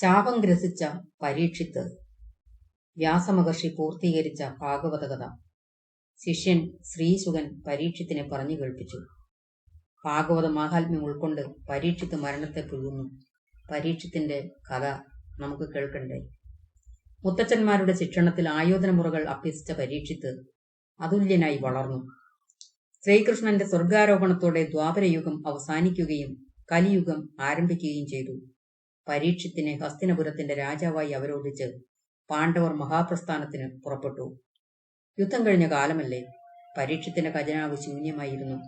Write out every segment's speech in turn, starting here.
ശാപം ഗ്രസിച്ച പരീക്ഷിത്ത് വ്യാസമഹർഷി പൂർത്തീകരിച്ച ഭാഗവത കഥ ശിഷ്യൻ ശ്രീശുഖൻ പരീക്ഷിത്തിനെ പറഞ്ഞു കേൾപ്പിച്ചു. ഭാഗവത മാഹാത്മ്യം ഉൾക്കൊണ്ട് പരീക്ഷിത്ത് മരണത്തെ പുഴുകുന്നു പരീക്ഷത്തിന്റെ കഥ നമുക്ക് കേൾക്കണ്ടേ? മുത്തച്ഛന്മാരുടെ ശിക്ഷണത്തിൽ ആയോധന മുറകൾ അഭ്യസിച്ച പരീക്ഷിത്ത് അതുല്യനായി വളർന്നു. ശ്രീകൃഷ്ണന്റെ സ്വർഗാരോപണത്തോടെ ദ്വാപരയുഗം അവസാനിക്കുകയും കലിയുഗം ആരംഭിക്കുകയും ചെയ്തു. പരീക്ഷത്തിനെ ഹസ്തിനപുരത്തിന്റെ രാജാവായി അവരോധിച്ച് പാണ്ഡവർ മഹാപ്രസ്ഥാനത്തിന് പുറപ്പെട്ടു. യുദ്ധം കഴിഞ്ഞ കാലമല്ലേ? പരീക്ഷത്തിന്റെ ഖജനാവ് ശൂന്യമായിരുന്നു.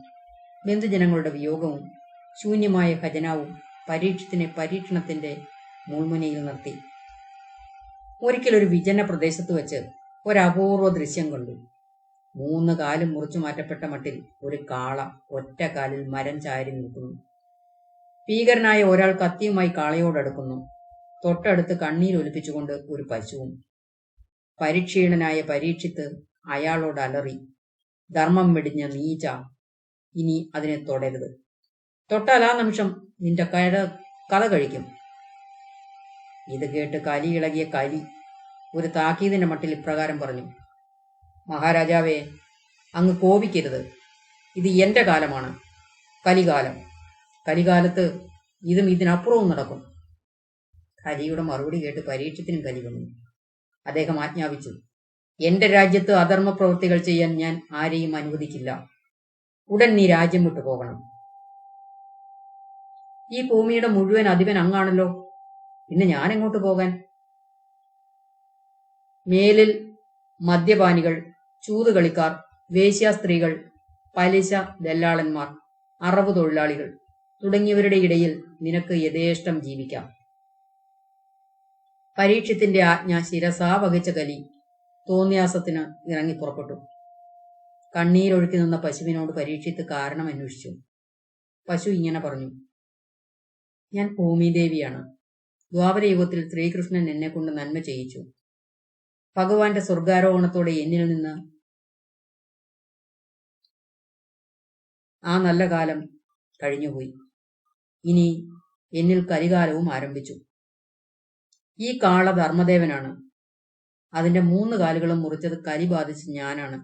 ബന്ധുജനങ്ങളുടെ വിയോഗവും ശൂന്യമായ ഖജനാവും പരീക്ഷത്തിനെ പരീക്ഷണത്തിന്റെ മുൾമുനയിൽ നിർത്തി. ഒരിക്കലൊരു വിജന പ്രദേശത്ത് വെച്ച് ഒരപൂർവ ദൃശ്യം കണ്ടു. മൂന്ന് കാലും മുറിച്ചു മാറ്റപ്പെട്ട മട്ടിൽ ഒരു കാള ഒറ്റ കാലിൽ മരം ചാരി നിൽക്കുന്നു. ഭീകരനായ ഒരാൾ കത്തിയുമായി കാളയോടടുക്കുന്നു. തൊട്ടടുത്ത് കണ്ണീരൊലിപ്പിച്ചുകൊണ്ട് ഒരു പശുവും. പരിക്ഷീണനായ പരീക്ഷിത്ത് അയാളോട് അലറി ധർമ്മം വെടിഞ്ഞ നീച്ച ഇനി അതിനെ തൊടരുത്. തൊട്ടാൽ ആ നിമിഷം നിന്റെ കഴ കഥ കഴിക്കും. ഇത് കേട്ട് കലി ഇളകിയ കലി ഒരു താക്കീതിന്റെ മട്ടിൽ ഇപ്രകാരം പറഞ്ഞു മഹാരാജാവേ അങ്ങ് കോപിക്കരുത്. ഇത് എന്റെ കാലമാണ് കലികാലം. കലികാലത്ത് ഇതും ഇതിനപ്പുറവും നടക്കും കലിയുടെ മറുപടി കേട്ട് പരീക്ഷത്തിനും കലി വന്നു അദ്ദേഹം ആജ്ഞാപിച്ചു എന്റെ രാജ്യത്ത് അധർമ്മ പ്രവൃത്തികൾ ചെയ്യാൻ ഞാൻ ആരെയും അനുവദിക്കില്ല. ഉടൻ നീ രാജ്യം വിട്ടു പോകണം. ഈ ഭൂമിയുടെ മുഴുവൻ അധിപൻ അങ്ങാണല്ലോ. പിന്നെ ഞാൻ എങ്ങോട്ട് പോകാൻ? മേലിൽ മദ്യപാനികൾ ചൂതുകളിക്കാർ വേശ്യാസ്ത്രീകൾ പലിശ ദല്ലാളന്മാർ അറവ് തൊഴിലാളികൾ തുടങ്ങിയവരുടെ ഇടയിൽ നിനക്ക് യഥേഷ്ടം ജീവിക്കാം. പരീക്ഷത്തിന്റെ ആജ്ഞ ശിരസാ വഹിച്ച കലി തോന്നിയാസത്തിന് ഇറങ്ങി പുറപ്പെട്ടു. കണ്ണീരൊഴുക്കി നിന്ന പശുവിനോട് പരീക്ഷിത്ത് കാരണം അന്വേഷിച്ചു. പശു ഇങ്ങനെ പറഞ്ഞു ഞാൻ ഭൂമിദേവിയാണ്. ദ്വാപരയുഗത്തിൽ ശ്രീകൃഷ്ണൻ എന്നെ കൊണ്ട് നന്മ ചെയ്യിച്ചു. ഭഗവാന്റെ സ്വർഗാരോഹണത്തോടെ എന്നിൽ നിന്ന് ആ നല്ല കാലം കഴിഞ്ഞുപോയി. ഇനി എന്നിൽ കരികാലവും ആരംഭിച്ചു. ഈ കാള ധർമ്മദേവനാണ് അതിന്റെ മൂന്ന് കാലുകളും മുറിച്ചത് കരി ബാധിച്ച് ഞാനാണ്.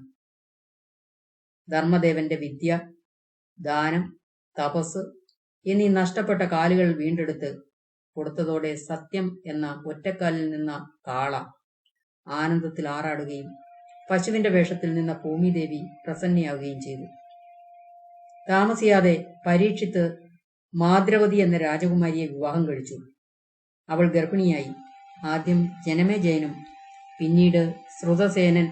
ധർമ്മദേവന്റെ വിദ്യ ദാനം തപസ് എന്നീ നഷ്ടപ്പെട്ട കാലുകൾ വീണ്ടെടുത്ത് കൊടുത്തതോടെ സത്യം എന്ന ഒറ്റക്കാലിൽ നിന്ന കാള ആനന്ദത്തിൽ ആറാടുകയും പശുവിന്റെ വേഷത്തിൽ നിന്ന ഭൂമിദേവി പ്രസന്നയാവുകയും ചെയ്തു. താമസിയാതെ പരീക്ഷിത്ത് മാദ്രവതി എന്ന രാജകുമാരിയെ വിവാഹം കഴിച്ചു. അവൾ ഗർഭിണിയായി. ആദ്യം ജനമേജയനും പിന്നീട് ശ്രുതസേനൻ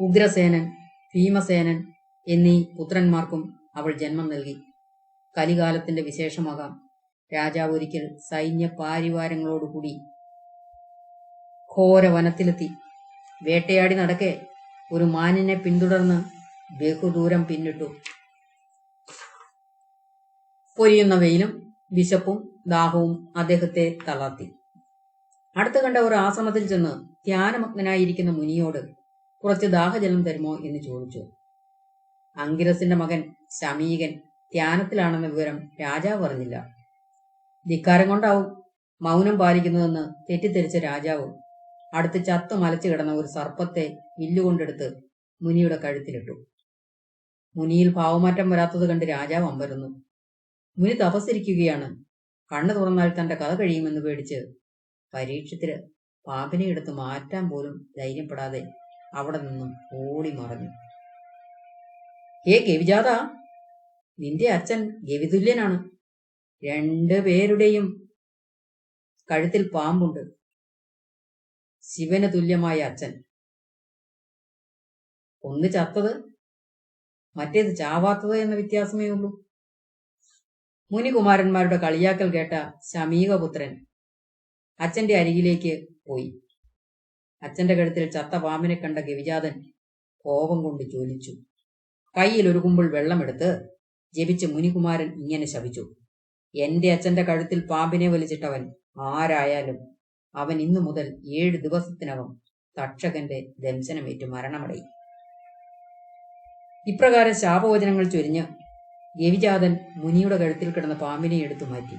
ഉഗ്രസേനൻ ഭീമസേനൻ എന്നീ പുത്രന്മാർക്കും അവൾ ജന്മം നൽകി. കലികാലത്തിന്റെ വിശേഷമാകാം. രാജാവ് ഒരിക്കൽ സൈന്യ പാരിവാരങ്ങളോടുകൂടി ഘോര വനത്തിലെത്തി. വേട്ടയാടി നടക്കെ. ഒരു മാനിനെ പിന്തുടർന്ന് ബഹുദൂരം പിന്നിട്ടു. പൊരിയുന്ന വെയിലും വിശപ്പും ദാഹവും അദ്ദേഹത്തെ തളർത്തി. അടുത്തു കണ്ട ഒരു ആശ്രമത്തിൽ ചെന്ന് ധ്യാനമഗ്നായിരിക്കുന്ന മുനിയോട് കുറച്ച് ദാഹജലം തരുമോ എന്ന് ചോദിച്ചു. അങ്കിരസിന്റെ മകൻ ശമീകൻ ധ്യാനത്തിലാണെന്ന വിവരം രാജാവ് അറിഞ്ഞില്ല. ധിക്കാരം കൊണ്ടാവും മൗനം പാലിക്കുന്നതെന്ന് തെറ്റിദ്ധരിച്ച രാജാവ് അടുത്ത് ചത്തു മലച്ചു കിടന്ന ഒരു സർപ്പത്തെ വില്ലുകൊണ്ടെടുത്ത് മുനിയുടെ കഴുത്തിലിട്ടു. മുനിയിൽ ഭാവമാറ്റം വരാത്തത് കണ്ട് രാജാവ് അമ്പരുന്നു. മുനി തപസ്സിരിക്കുകയാണ്. കണ്ണു തുറന്നാൽ തന്റെ കഥ കഴിയുമെന്ന് പേടിച്ച് പരീക്ഷത്തിൽ പാമ്പിനെ എടുത്ത് മാറ്റാൻ പോലും ധൈര്യപ്പെടാതെ അവിടെ നിന്നും ഓടി മറഞ്ഞു. ഏ ഗവിജാത നിന്റെ അച്ഛൻ ഗവിതുല്യനാണ്. രണ്ടു പേരുടെയും കഴുത്തിൽ പാമ്പുണ്ട്. ശിവന് തുല്യമായ അച്ഛൻ. ഒന്ന് ചത്തത് മറ്റേത് ചാവാത്തത് എന്ന വ്യത്യാസമേ ഉള്ളൂ. മുനികുമാരന്മാരുടെ കളിയാക്കൽ കേട്ട ശമീകപുത്രൻ അച്ഛന്റെ അരികിലേക്ക് പോയി. അച്ഛന്റെ കഴുത്തിൽ ചത്ത പാമ്പിനെ കണ്ട ഗവിജാതൻ കോപം കൊണ്ട് ചോദിച്ചു കയ്യിൽ ഒരു കുമ്പിൾ വെള്ളമെടുത്ത്? ജപിച്ച് മുനികുമാരൻ ഇങ്ങനെ ശപിച്ചു എന്റെ അച്ഛന്റെ കഴുത്തിൽ പാമ്പിനെ വലിച്ചിട്ടവൻ ആരായാലും അവൻ ഇന്നു മുതൽ ഏഴ് ദിവസത്തിനകം തക്ഷകന്റെ ദംശനമേറ്റ് മരണമടയും. ഇപ്രകാരം ശാപവചനങ്ങൾ ചൊരിഞ്ഞ് ഗവിജാതൻ മുനിയുടെ കഴുത്തിൽ കിടന്ന പാമ്പിനെ എടുത്തു മാറ്റി.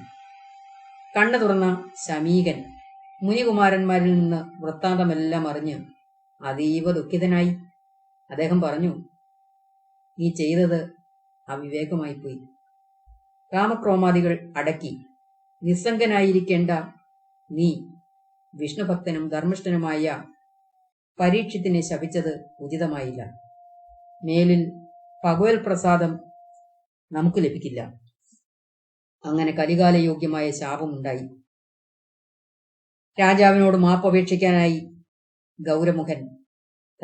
കണ്ണു തുറന്ന ശമീകൻ മുനികുമാരന്മാരിൽ നിന്ന് വൃത്താന്തമെല്ലാം അറിഞ്ഞ് അതീവ ദുഃഖിതനായി. അദ്ദേഹം പറഞ്ഞു നീ ചെയ്തത് അവിവേകമായി പോയി. കാമക്രോമാദികൾ അടക്കി. നിസ്സംഗനായിരിക്കേണ്ട നീ വിഷ്ണുഭക്തനും ധർമ്മിഷ്ഠനുമായ പരീക്ഷത്തിനെ ശപിച്ചത് ഉചിതമായില്ല. മേലിൽ ഭഗവത് പ്രസാദം നമുക്ക് ലഭിക്കില്ല. അങ്ങനെ കലികാലയോഗ്യമായ ശാപമുണ്ടായി. രാജാവിനോട് മാപ്പ് അപേക്ഷിക്കാനായി ഗൗരമുഖൻ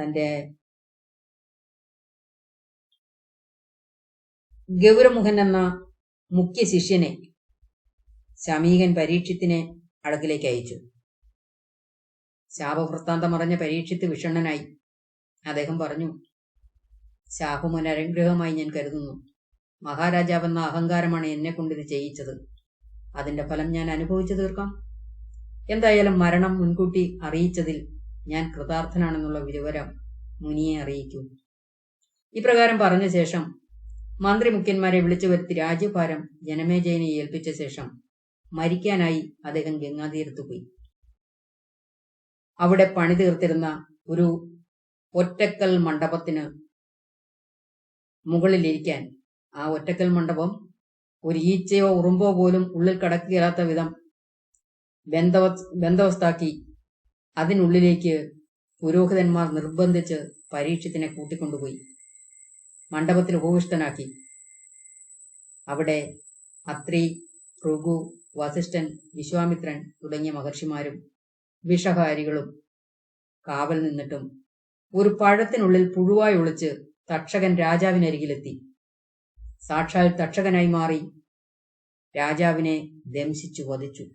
തന്റെ ഗൗരമുഖൻ എന്ന മുഖ്യ ശിഷ്യനെ ശമീകൻ പരീക്ഷത്തിനെ അടുക്കിലേക്ക് അയച്ചു. ശാപവൃത്താന്തം അറിഞ്ഞ പരീക്ഷിത്ത് വിഷണ്ണനായി. അദ്ദേഹം പറഞ്ഞു ശാപമൊരനുഗ്രഹമായി ഞാൻ കരുതുന്നു. മഹാരാജാവെന്ന അഹങ്കാരമാണ് എന്നെ കൊണ്ടിത് ചെയ്യിച്ചത്. അതിന്റെ ഫലം ഞാൻ അനുഭവിച്ചു തീർക്കാം. എന്തായാലും മരണം മുൻകൂട്ടി അറിയിച്ചതിൽ ഞാൻ കൃതാർത്ഥനാണെന്നുള്ള വിവരം മുനിയെ അറിയിക്കൂ. ഇപ്രകാരം പറഞ്ഞ ശേഷം മന്ത്രി മുഖ്യന്മാരെ വിളിച്ചു വരുത്തി രാജ്യഭാരം ജനമേജയനെ ഏൽപ്പിച്ച ശേഷം മരിക്കാനായി അദ്ദേഹം ഗംഗാതീരത്ത് പോയി. അവിടെ പണി തീർത്തിരുന്ന ഒരു ഒറ്റക്കൽ മണ്ഡപത്തിന് മുകളിലിരിക്കാൻ ആ ഒറ്റക്കൽ മണ്ഡപം ഒരു ഈച്ചയോ ഉറുമ്പോ പോലും ഉള്ളിൽ കടക്കുകയില്ലാത്ത വിധം ബന്ധവ ബന്ധവസ്ഥാക്കി അതിനുള്ളിലേക്ക് പുരോഹിതന്മാർ നിർബന്ധിച്ച് പരീക്ഷത്തിനെ കൂട്ടിക്കൊണ്ടുപോയി. മണ്ഡപത്തിൽ ഉപവിഷ്ടനാക്കി. അവിടെ അത്രി ഭൃഗു വസിഷ്ഠൻ വിശ്വാമിത്രൻ തുടങ്ങിയ മഹർഷിമാരും വിഷഹാരികളും കാവൽ നിന്നിട്ടും ഒരു പഴത്തിനുള്ളിൽ പുഴുവായി ഒളിച്ച് തക്ഷകൻ രാജാവിനരികിലെത്തി. സാക്ഷാൽ തക്ഷകനായി മാറി. രാജാവിനെ ദംശിച്ചു വധിച്ചു.